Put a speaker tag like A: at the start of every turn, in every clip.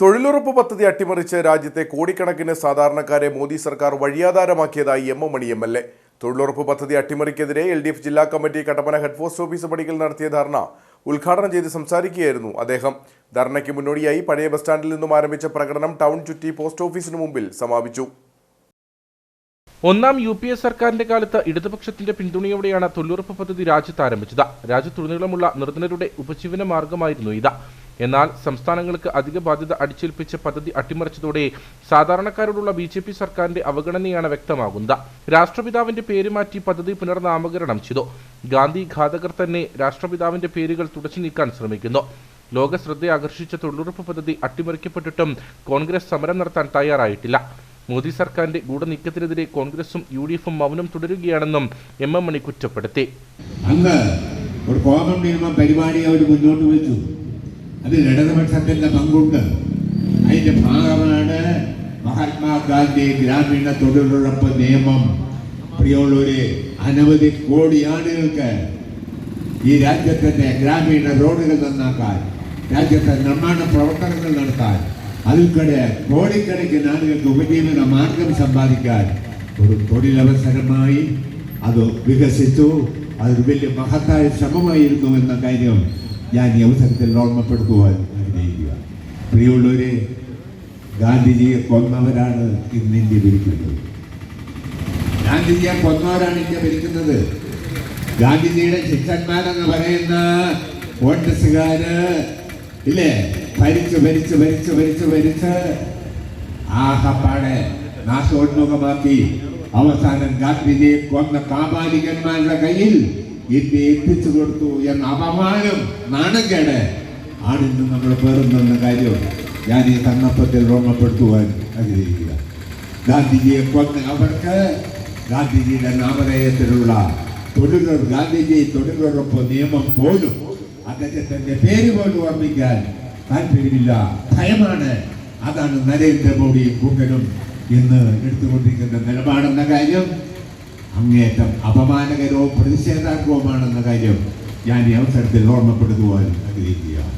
A: തൊഴിലുറപ്പ് പദ്ധതി അട്ടിമറിച്ച് രാജ്യത്തെ കോടിക്കണക്കിന് സാധാരണക്കാരെ മോദി സർക്കാർ വഴിയാധാരമാക്കിയതായി M M Mani M L A. തൊഴിലുറപ്പ് പദ്ധതി അട്ടിമറിക്കെതിരെ എൽ ഡി എഫ് ജില്ലാ committee Kattappana head post office പടിക്കൽ നടത്തിയ ധർണ ഉദ്ഘാടനം ചെയ്ത് സംസാരിക്കുകയായിരുന്നു അദ്ദേഹം. ധർണയ്ക്ക് മുന്നോടിയായി പഴയ ബസ് സ്റ്റാൻഡിൽ നിന്നും ആരംഭിച്ച പ്രകടനം ടൗൺ ചുറ്റി പോസ്റ്റ് ഓഫീസിന് മുമ്പിൽ സമാപിച്ചു.
B: ഒന്നാം യു പി എ സർക്കാരിന്റെ കാലത്ത് ഇടതുപക്ഷത്തിന്റെ പിന്തുണയോടെയാണ് തൊഴിലുറപ്പ് പദ്ധതി രാജ്യത്ത് ആരംഭിച്ചത്. രാജ്യത്തുടനീളമുള്ള നിർധനരുടെ ഉപജീവന മാർഗമായിരുന്നു ഇത്. എന്നാൽ സംസ്ഥാനങ്ങൾക്ക് അധിക ബാധ്യത അടിച്ചേൽപ്പിച്ച പദ്ധതി അട്ടിമറിച്ചതോടെ സാധാരണക്കാരോടുള്ള ബി ജെ പി സർക്കാരിന്റെ അവഗണനയാണ് വ്യക്തമാകുന്നത്. രാഷ്ട്രപിതാവിന്റെ പേര് മാറ്റി പദ്ധതി പുനർനാമകരണം ചെയ്തു. ഗാന്ധി ഘാതകർ തന്നെ രാഷ്ട്രപിതാവിന്റെ പേരുകൾ തുടച്ചു നീക്കാൻ ശ്രമിക്കുന്നു. ലോക ശ്രദ്ധ ആകർഷിച്ച തൊഴിലുറപ്പ് പദ്ധതി അട്ടിമറിക്കപ്പെട്ടിട്ടും കോൺഗ്രസ് സമരം നടത്താൻ തയ്യാറായിട്ടില്ല. മോദി സർക്കാരിന്റെ ഗൂഢനീക്കത്തിനെതിരെ കോൺഗ്രസും യു ഡി എഫും മൗനം തുടരുകയാണെന്നും എം എം മണി കുറ്റപ്പെടുത്തി.
C: അന്ന് ഒരു കോമൺ പരിപാടി അവർ മുന്നോട്ട് വെച്ചു. അതിൽ ഇടതുപക്ഷത്തിന്റെ പങ്കുണ്ട്. അതിന്റെ ഭാഗമാണ് മഹാത്മാഗാന്ധി ഗ്രാമീണ തൊഴിലുറപ്പ് നിയമം. പ്രിയമുള്ളവര് അനവധി കോടി ആളുകൾക്ക് ഈ രാജ്യത്തിന്റെ ഗ്രാമീണ റോഡുകൾ നന്നാക്കാൻ രാജ്യത്തെ നിർമ്മാണ പ്രവർത്തനങ്ങൾ നടത്താൻ അതിൽക്കൂടെ കോടിക്കണക്കിന് ആളുകൾക്ക് ഉപജീവന മാർഗം സമ്പാദിക്കാൻ ഒരു തൊഴിലവസരമായി അത് വികസിച്ചു. അതൊരു വലിയ മഹത്തായ ശ്രമമായിരുന്നു എന്ന കാര്യം ഞാൻ ഈ അവസരത്തിൽ ഓർമ്മപ്പെടുത്തുവാൻ ആഗ്രഹിക്കുക. പ്രിയമുള്ളവരെ ഗാന്ധിജിയെ കൊന്നവരാണ് ഇന്ന് ഇന്ത്യ ഭരിക്കുന്നത്. ഗാന്ധിജിയെ കൊന്നവരാണ് ഇന്ത്യ ഭരിക്കുന്നത്. ഗാന്ധിജിയുടെ ശിക്ഷന്മാരെന്ന് പറയുന്ന കോൺഗ്രസ്സുകാര് ഇല്ലേ? ഭരിച്ച് ഭരിച്ച് ഭരിച്ച് ഭരിച്ച് ഭരിച്ച് ആഹപ്പാടെ നാശോന്മുഖമാക്കി അവസാനം ഗാന്ധിജിയെ കൊന്ന കാപാലികന്മാരുടെ കയ്യിൽ ഇന്ത്യ എത്തിച്ചു കൊടുത്തു എന്ന അപമാനം നാണക്കേട്. ആണിന്ന് നമ്മൾ പേറുന്നെന്ന കാര്യം ഞാൻ ഈ സന്ദർഭത്തിൽ ഓർമ്മപ്പെടുത്തുവാൻ ആഗ്രഹിക്കുക. ഗാന്ധിജിയെ കൊന്ന് അവർക്ക് ഗാന്ധിജിയുടെ നാമധേയത്തിലുള്ള തൊഴിലുറപ്പ് ഗാന്ധിജി തൊഴിലുറപ്പ് നിയമം പോലും അദ്ദേഹത്തിന്റെ പേര് പോലും ഓർമ്മിക്കാൻ താല്പര്യമില്ല. ഭയമാണ്. അതാണ് നരേന്ദ്രമോദിയും കൂട്ടനും ഇന്ന് എടുത്തുകൊണ്ടിരിക്കുന്ന നിലപാടെന്ന കാര്യം. അങ്ങേറ്റം അപമാനകരവും പ്രതിഷേധാർഹവുമാണെന്ന കാര്യം ഞാൻ ഈ അവസരത്തിൽ ഓർമ്മപ്പെടുത്തുവാൻ ആഗ്രഹിക്കുകയാണ്.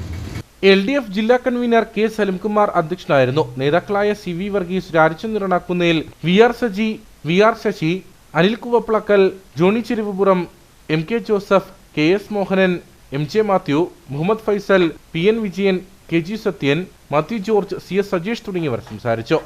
B: എൽ ഡി എഫ് ജില്ലാ കൺവീനർ കെ സലിംകുമാർ അധ്യക്ഷനായിരുന്നു. നേതാക്കളായ C V Varghese Rajachandran Irakkunnel V R Saji V R Sasi Anil Kuvappalakkal Johny Cheruvupuram M K Joseph K S Mohanan M J Mathew Muhammad Faisal P N Vijayan K G Sathyan Mathew George C S Sajeesh തുടങ്ങിയവർ സംസാരിച്ചു.